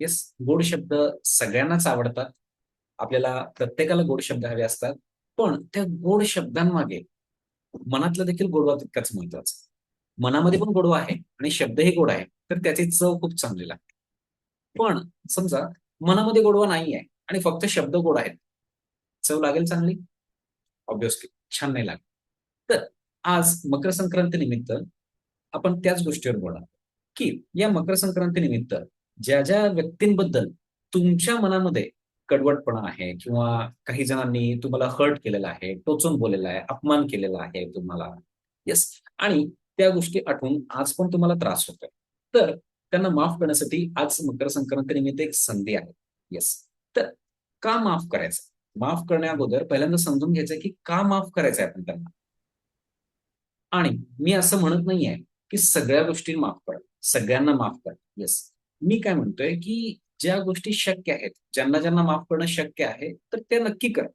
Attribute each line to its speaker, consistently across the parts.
Speaker 1: Yes गोड शब्द सगळ्यांनाच आवडतात. आपल्याला प्रत्येकाला गोड शब्द हवे असतात. पण त्या गोड शब्दांमागे मनातलं देखील गोडवा तितकाच महत्त्वाचा मनामध्ये पण गोडवा आहे आणि शब्दही गोड आहे तर त्याची चव खूप चांगली लागते. पण समजा मनामध्ये गोडवा नाही आहे आणि फक्त शब्द गोड आहेत चव लागेल चांगली? ऑब्विसली छान नाही लागेल तर आज मकर संक्रांती निमित्त आपण त्याच गोष्टीवर बोलणार की या मकर संक्रांती निमित्त ज्या ज्या व्यक्तींबद्दल तुमच्या मनामध्ये कडवटपणा आहे किंवा काही जणांनी तुम्हाला हर्ट केलेला आहे टोचून बोललेला आहे अपमान केलेला आहे तुम्हाला येस आणि त्या गोष्टी आठवून आज पण तुम्हाला त्रास होतोय. तर त्यांना माफ करण्यासाठी आज मकर संक्रांती निमित्त एक संधी आहे येस तर का माफ करायचं? माफ करण्या अगोदर पहिल्यांदा समजून घ्यायचं की का माफ करायचंय आपण त्यांना? आणि मी असं म्हणत नाहीये की सगळ्या गोष्टी माफ करा सगळ्यांना माफ करा येस मी काय म्हणतोय की ज्या गोष्टी शक्य आहेत ज्यांना ज्यांना माफ करणं शक्य आहे तर ते नक्की करा.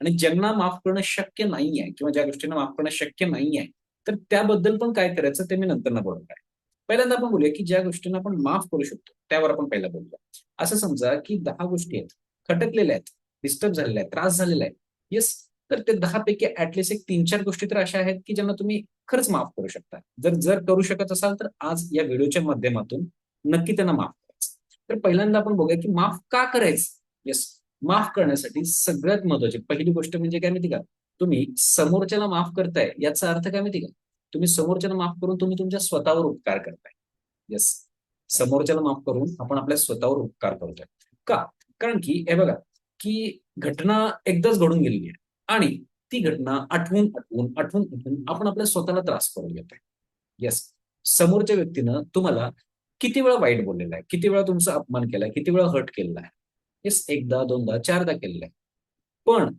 Speaker 1: आणि ज्यांना माफ करणं शक्य नाही आहे किंवा ज्या गोष्टींना माफ करणं शक्य नाही आहे तर त्याबद्दल पण काय करायचं ते मी नंतर बोलणार आहे. पहिल्यांदा आपण बोलूया की ज्या गोष्टींना आपण माफ करू शकतो त्यावर आपण पहिला बोलूया. असं समजा की दहा गोष्टी आहेत खटकलेल्या आहेत डिस्टर्ब झालेल्या आहेत त्रास झालेला आहे. येस तर ते दहा पैकी ऍटलिस्ट एक तीन चार गोष्टी तर अशा आहेत की ज्यांना तुम्ही खरंच माफ करू शकता. जर जर करू शकत असाल तर आज या व्हिडिओच्या माध्यमातून नक्की त्यांना माफ करायचं. तर पहिल्यांदा आपण बघूया की माफ का करायचं? येस माफ करण्यासाठी सगळ्यात महत्वाची पहिली गोष्ट म्हणजे काय माहिती का? तुम्ही समोरच्याला माफ करताय याचा अर्थ काय माहिती का? तुम्ही समोरच्याला माफ करून तुम्ही तुमच्या स्वतःवर उपकार करताय. येस समोरच्याला माफ करून आपण आपल्या स्वतःवर उपकार करतोय. का? कारण की हे बघा की घटना एकदाच घडून गेलेली आहे आणि ती घटना आठवून आठवून आठवून आठवून आपण आपल्या स्वतःला त्रास करून घेतोय. येस समोरच्या व्यक्तीनं तुम्हाला किती वेळा वाईट बोललेला आहे? किती वेळा तुमचा अपमान केलाय? किती वेळा हर्ट केलेला आहे? येस एकदा दोनदा चारदा केलेला आहे. पण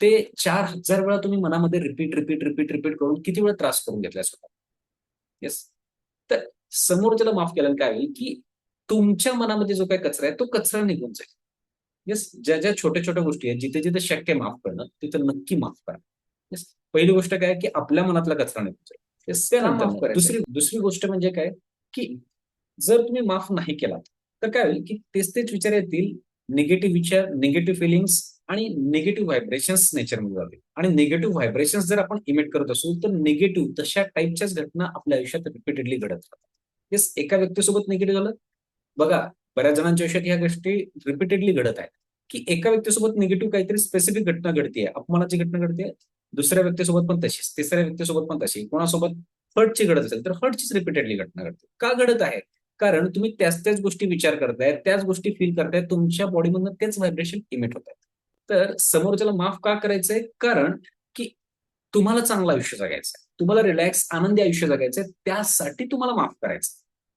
Speaker 1: ते चार हज़ार वेळा तुम्ही मनामध्ये रिपीट रिपीट रिपीट रिपीट करून किती वेळा त्रास करून घेतलाय स्वतः? येस तर समोरच्याला माफ़ केल्यानं काय होईल की तुमच्या मनामध्ये जो काही कचरा आहे तो कचरा निघून जाईल. येस ज्या ज्या छोट्या छोट्या गोष्टी आहेत जिथे जिथे शक्य माफ़ करणं तिथं नक्की माफ़ करा. येस पहिली गोष्ट काय की आपल्या मनातला कचरा निघतो येस त्यानंतर दुसरी दुसरी गोष्ट म्हणजे काय की जर तुम्ही माफ नाही केलात तर काय होईल की तेच तेच विचार येतील निगेटिव्ह विचार निगेटिव्ह फिलिंग्स आणि निगेटिव्ह व्हायब्रेशन्स नेचरमध्ये जातील. आणि निगेटिव्ह व्हायब्रेशन्स जर आपण इमिट करत असू तर निगेटिव्ह तशा टाईपच्याच घटना आपल्या आयुष्यात रिपीटेडली घडत राहतात. येस एका व्यक्तीसोबत निगेटिव्ह झालं. बघा बऱ्याच जणांच्या आयुष्यात ह्या गोष्टी रिपीटेडली घडत आहेत. की एका व्यक्तीसोबत निगेटिव्ह काहीतरी स्पेसिफिक घटना घडतीये अपमानाची घटना घडते दुसऱ्या व्यक्तीसोबत पण तशीच तिसऱ्या व्यक्तीसोबत पण तशी कोणासोबत हर्टची घडत असेल तर हर्टचीच रिपीटेडली घटना घडते. का घडत आहे? कारण तुम्ही त्याच त्याच गोष्टी विचार करताय त्याच गोष्टी फील करताय तुमच्या बॉडीमधून तेच व्हायब्रेशन इमिट होत आहेत. तर समोरच्याला माफ का करायचंय? कारण की तुम्हाला चांगलं आयुष्य जगायचंय. तुम्हाला रिलॅक्स आनंदी आयुष्य जगायचंय. त्यासाठी तुम्हाला माफ करायचं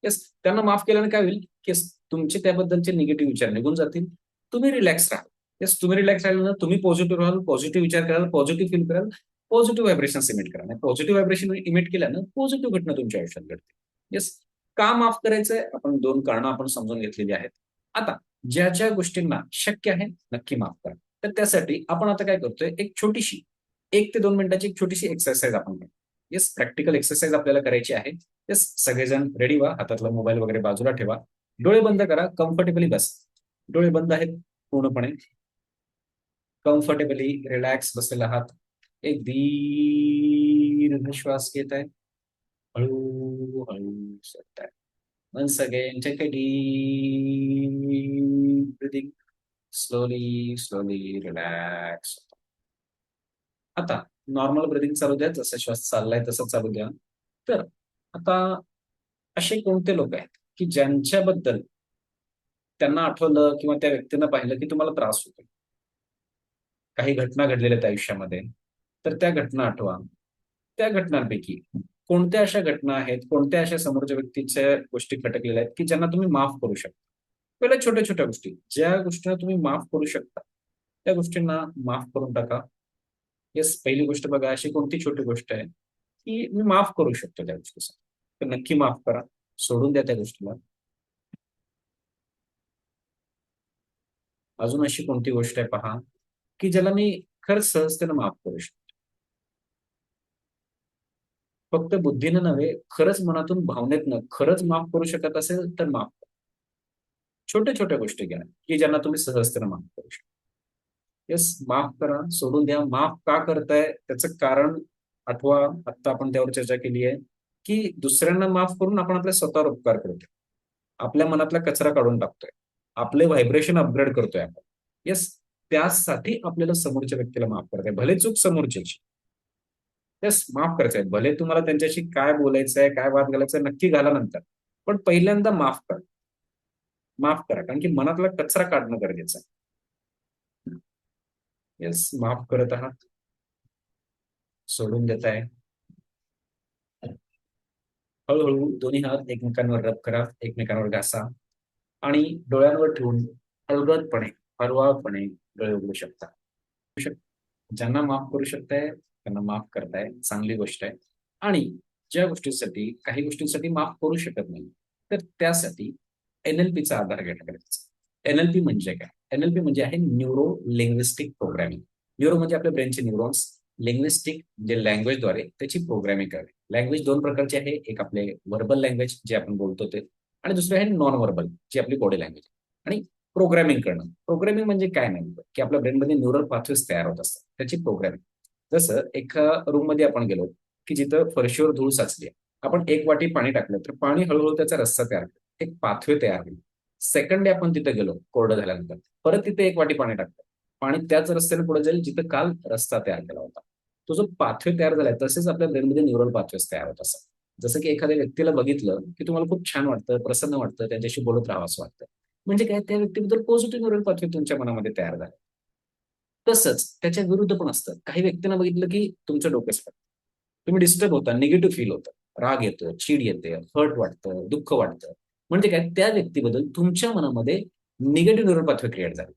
Speaker 1: येस त्यांना माफ केल्याने काय होईल? की तुमचे त्याबद्दलचे निगेटिव्ह विचार निघून जातील. तुम्ही रिलॅक्स राहाल. येस तुम्ही रिलॅक्स राहिला ना तुम्ही पॉझिटिव्ह राहाल पॉझिटिव्ह विचार कराल पॉझिटिव्ह फील कराल पॉझिटिव्ह व्हायब्रेशन इमिट करा. पॉझिटिव्ह व्हायब्रेशन इमिट केल्यानं पॉझिटिव्ह घटना तुमच्या आयुष्यात घडते येस का माफ करायचंय? आपण दोन कारणं आपण समजून घेतलेली आहेत. आता ज्या ज्या गोष्टींना शक्य आहे नक्की माफ करा. तर त्यासाठी आपण आता काय करतोय एक छोटीशी एक ते दोन मिनिटाची एक छोटीशी एक्सरसाइज आपण करतो येस प्रॅक्टिकल एक्सरसाइज आपल्याला करायची आहे. येस सगळेजण रेडी व्हा हातातला मोबाईल वगैरे बाजूला ठेवा. डोळे बंद करा कम्फर्टेबली बसा. डोळे बंद आहेत पूर्णपणे. कम्फर्टेबली रिलॅक्स बसलेला आहात. एक दीर्घ श्वास घेत आहे. हळू हळू सोडताय once again take a deep breathing. Slowly slowly relax. आता नॉर्मल ब्रिदिंग चालू द्या जसा श्वास चाललाय तसं चालू द्या. तर आता असे कोणते लोक आहेत की ज्यांच्याबद्दल त्यांना आठवलं किंवा त्या व्यक्तीनं पाहिलं की तुम्हाला त्रास होतो काही घटना घडलेल्या आहेत आयुष्यामध्ये. तर त्या घटना आठवा. त्या घटनांपैकी कोणत्या अशा घटना आहेत कोणत्या अशा समोरच्या व्यक्तीच्या गोष्टी खटकलेल्या आहेत की ज्यांना तुम्ही माफ करू शकता? पहिल्या छोट्या छोट्या गोष्टी. ज्या गोष्टींना तुम्ही माफ करू शकता त्या गोष्टींना माफ करून टाका. येस पहिली गोष्ट बघा अशी कोणती छोटी गोष्ट आहे की मी माफ करू शकतो त्या गोष्टीसाठी. तर नक्की माफ करा. सोडून द्या त्या गोष्टीला. अजून अशी कोणती गोष्ट आहे पहा की ज्याला मी खरंच सहजतेनं माफ करू शकतो. फक्त बुद्धीनं नव्हे खरंच मनातून भावनेतनं खरंच माफ करू शकत असेल तर माफ छोट्या छोट्या गोष्टी घ्या की ज्यांना तुम्ही सहजतेनं माफ करू शकता. येस माफ करा सोडून द्या. माफ का करताय? त्याचं कारण आठवा आत्ता आपण त्यावर चर्चा केली आहे की दुसऱ्यांना माफ करून आपण आपल्या स्वतःवर उपकार करतोय. आपल्या मनातला कचरा काढून टाकतोय. आपले व्हायब्रेशन अपग्रेड करतोय आपण. येस त्यासाठी आपल्याला समोरच्या व्यक्तीला माफ करताय. भले चूक समोरच्याची. त्यास माफ करायचंय भले तुम्हाला त्यांच्याशी काय बोलायचंय काय वाद घालायचंय नक्की घाला नंतर. पण पहिल्यांदा माफ करा. माफ करा. कारण की मनातला कचरा काढणं गरजेचं आहे. येस माफ करत आहात. सोडून देत आहे. हळूहळू दोन्ही हात एकमेकांवर रब करा एकमेकांवर घासा. आणि डोळ्यांवर ठेवून हलगतपणे हरवाळपणे डोळे उघडू शकता. ज्यांना माफ करू शकताय त्यांना माफ करताय चांगली गोष्ट आहे. आणि ज्या गोष्टींसाठी काही गोष्टींसाठी माफ करू शकत नाही तर त्यासाठी एनएलपीचा आधार घेणं गरजेचं एनएलपी म्हणजे काय? एनएलपी म्हणजे आहे न्यूरो लिंग्विस्टिक प्रोग्रामिंग न्यूरो म्हणजे आपल्या ब्रेनचे न्यूरॉन्स लिंग्विस्टिक म्हणजे लँग्वेजद्वारे त्याची प्रोग्रामिंग करणे लँग्वेज दोन प्रकारचे आहे. एक आपले व्हर्बल लँग्वेज जे आपण बोलतो ते आणि दुसरं आहे नॉन व्हर्बल जी आपली बॉडी लँग्वेज आणि प्रोग्रामिंग करणं. प्रोग्रामिंग म्हणजे काय नाही? की आपल्या ब्रेनमध्ये न्यूरल पाथवेज तयार होत असतात. त्याची प्रोग्रामिंग जसं एका रूममध्ये आपण गेलो की जिथं फरशीवर धूळ साचली आपण एक वाटी पाणी टाकलं तर पाणी हळूहळू त्याचा रस्ता तयार करतो एक पाथवे तयार होईल. सेकंड डे आपण तिथे गेलो कोरडं झाल्यानंतर. परत तिथे एक वाटी पाणी टाकलं. पाणी त्याच रस्त्याने पुढे जाईल जिथं काल रस्ता तयार केला होता. तो जो पाथवे तयार झालाय तसेच आपल्या ब्रेनमध्ये न्यूरल पाथवेज तयार होत असतात. जसं की एखाद्या व्यक्तीला बघितलं की तुम्हाला खूप छान वाटतं प्रसन्न वाटतं त्यांच्याशी बोलत राहावं असं वाटतं. म्हणजे काय? त्या व्यक्तीबद्दल पॉझिटिव्ह न्यूरल पाथवे तुमच्या मनामध्ये तयार झाले. तसंच त्याच्या विरुद्ध पण असतं काही व्यक्तींना बघितलं की तुमचं डोकं तुम्ही डिस्टर्ब होता निगेटिव्ह फील होतं. राग येतो चीड येते हर्ट वाटतं दुःख वाटतं. म्हणजे काय? त्या व्यक्तीबद्दल तुमच्या मनामध्ये निगेटिव्ह न्यूरल पाथवे क्रिएट झाले.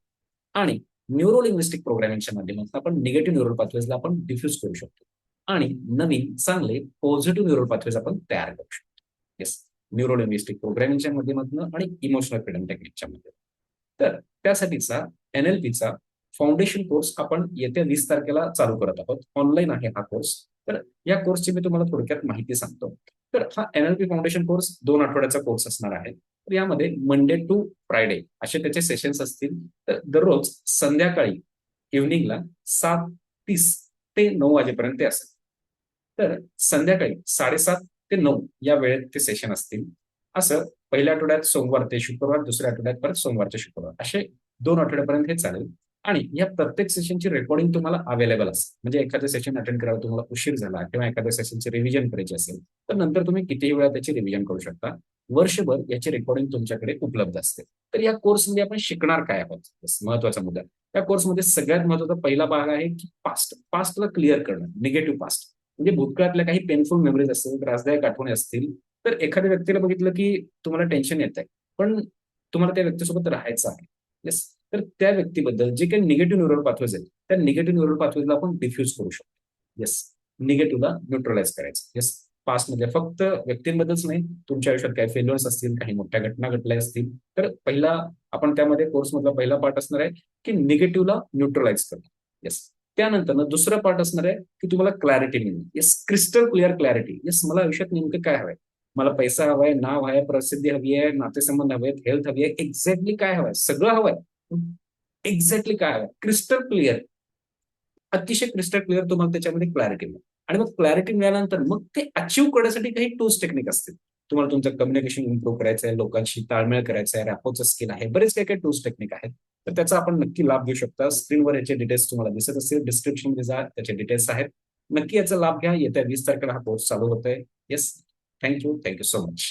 Speaker 1: आणि न्यूरो लिंग्विस्टिक प्रोग्रामिंगच्या माध्यमातून आपण निगेटिव्ह न्यूरल पाथवेजला आपण डिफ्यूज करू शकतो. आणि नवीन चांगले पॉझिटिव्ह न्यूरल पाथवेज आपण तयार करू शकतो. येस न्यूरो लिंग्विस्टिक प्रोग्रामिंगच्या माध्यमातून आणि इमोशनल फ्रीडम टेक्निकच्या मध्ये तर त्यासाठीचा एनएलपीचा फाउंडेशन कोर्स आपण येत्या वीस तारखेला चालू करत आहोत. ऑनलाईन आहे हा कोर्स तर या कोर्सची मी तुम्हाला थोडक्यात माहिती सांगतो. तर हा एनएलपी फाउंडेशन कोर्स दोन आठवड्याचा कोर्स असणार आहे. तर यामध्ये मंडे टू फ्रायडे असे त्याचे सेशन्स असतील. तर दररोज संध्याकाळी इव्हनिंगला सात तीस ते नऊ वाजेपर्यंत असेल. तर संध्याकाळी साडेसात ते नऊ या वेळेत ते सेशन असतील. असं पहिल्या आठवड्यात सोमवार ते शुक्रवार दुसऱ्या आठवड्यात परत सोमवार ते शुक्रवार असे दोन आठवड्यापर्यंत हे चालेल. आणि या प्रत्येक सेशनची रेकॉर्डिंग तुम्हाला अवेलेबल असेल. म्हणजे एखादं सेशन अटेंड करायला तुम्हाला उशीर झाला किंवा एखाद्या सेशनचे रिव्हिजन करायचे असेल तर नंतर तुम्ही कितीही वेळा त्याची रिव्हिजन करू शकता. वर्षभर याची रेकॉर्डिंग तुमच्याकडे उपलब्ध असते. तर या कोर्समध्ये आपण शिकणार काय आहोत? महत्त्वाचा मुद्दा. या कोर्समध्ये सगळ्यात महत्त्वाचा पहिला भाग आहे की पास्ट पास्टला क्लिअर करणं. निगेटिव्ह पास्ट म्हणजे भूतकाळातल्या काही पेनफुल मेमरीज असतील त्रासदायक आठवणी असतील तर एखाद्या व्यक्तीला बघितलं की तुम्हाला टेन्शन येत आहे पण तुम्हाला त्या व्यक्तीसोबत राहायचं आहे. येस तर त्या व्यक्तीबद्दल जे काही निगेटिव्ह न्यूरल पाथवेज आहेत त्या निगेटिव्ह न्यूरल पाथवेजला आपण डिफ्यूज करू शकतो. येस निगेटिव्हला न्यूट्रलाइज करायचं. येस पास्टमध्ये फक्त व्यक्तींबद्दलच नाही तुमच्या आयुष्यात काही फेल्युअर्स असतील काही मोठ्या घटना घडल्या असतील तर पहिला आपण त्यामध्ये कोर्स मधला पहिला पार्ट असणार आहे की निगेटिव्हला न्यूट्रलाइज करणं. येस त्यानंतर दुसरा पार्ट असणार आहे की तुम्हाला क्लॅरिटी मिळणं. Yes crystal clear clarity yes मला आयुष्यात नेमकं काय हवंय? मला पैसा हवाय नाव हवाय प्रसिद्धी हवी आहे नातेसंबंध हवे आहेत हेल्थ हवी आहे एक्झॅक्टली काय हवंय? सगळं हवंय. एक्झॅक्टली काय? क्रिस्टल क्लिअर अतिशय क्रिस्टल क्लिअर तुम्हाला त्याच्यामध्ये क्लॅरिटी मिळेल. आणि मग क्लॅरिटी मिळाल्यानंतर मग ते अचीव्ह करण्यासाठी काही टूल्स टेक्निक असतील. तुम्हाला तुमचं कम्युनिकेशन इम्प्रूव्ह करायचं आहे लोकांशी ताळमेळ करायचं आहे रॅपोचं स्किल आहे बरेच काही काही टूल्स टेक्निक आहेत. तर त्याचा आपण नक्की लाभ घेऊ शकता. स्क्रीनवर याचे डिटेल्स तुम्हाला दिसत असतील. डिस्क्रिप्शनमध्ये जा त्याचे डिटेल्स आहेत. नक्की याचा लाभ घ्या. येत्या वीस तारखेला हा कोर्स चालू होतोय. Yes thank you thank you so much